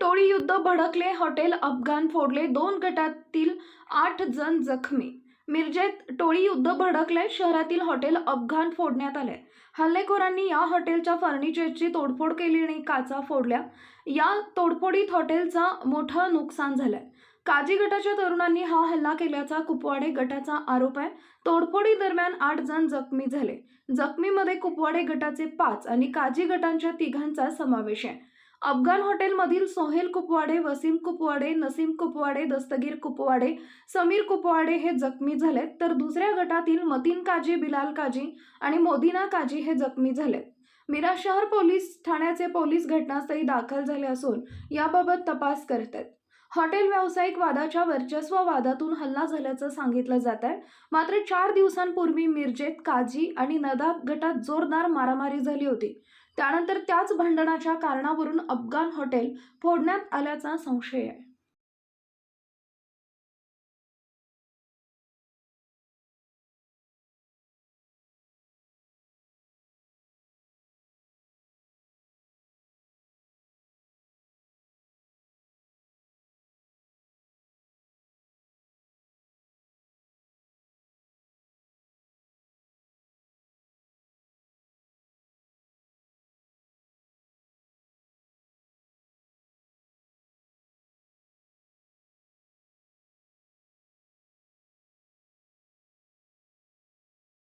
टोळी युद्ध भडकले हॉटेल अफगाण फोडले दोन गटातील आठ जण जखमी. मिरजेत टोळी युद्ध भडकले शहरातील हॉटेल अफगाण फोडण्यात आले. हल्लेखोरांनी या हॉटेलच्या फर्निचरची तोडफोड केली आणि काचा फोडल्या. या तोडफोडीत हॉटेलचा मोठं नुकसान झालंय काजी गटाच्या तरुणांनी हा हल्ला केल्याचा कुपवाडे गटाचा आरोप आहे. तोडफोडी दरम्यान आठ जण जखमी झाले. जखमीमध्ये कुपवाडे गटाचे पाच आणि काजी गटांच्या तिघांचा समावेश आहे. अफगाण हॉटेलमधील सोहेल कुपवाडे वसीम कुपवाडे नसीम कुपवाडे दस्तगीर कुपवाडे समीर कुपवाडे हे जखमी झालेत तर दुसऱ्या गटातील मतीन काजी बिलाल काजी आणि मोदिना काजी हे जखमी झालेत. मिरा शहर पोलीस ठाण्याचे पोलीस घटनास्थळी दाखल झाले असून याबाबत तपास करत आहेत. हॉटेल व्यावसायिक वादाच्या वर्चस्व वादातून हल्ला झाल्याचं सांगितलं जात आहे. मात्र चार दिवसांपूर्वी मिरजेत काजी आणि नदाब गटात जोरदार मारामारी झाली होती. त्यानंतर त्याच भांडणाच्या कारणावरून अफगाण हॉटेल फोडण्यात आल्याचा संशय आहे.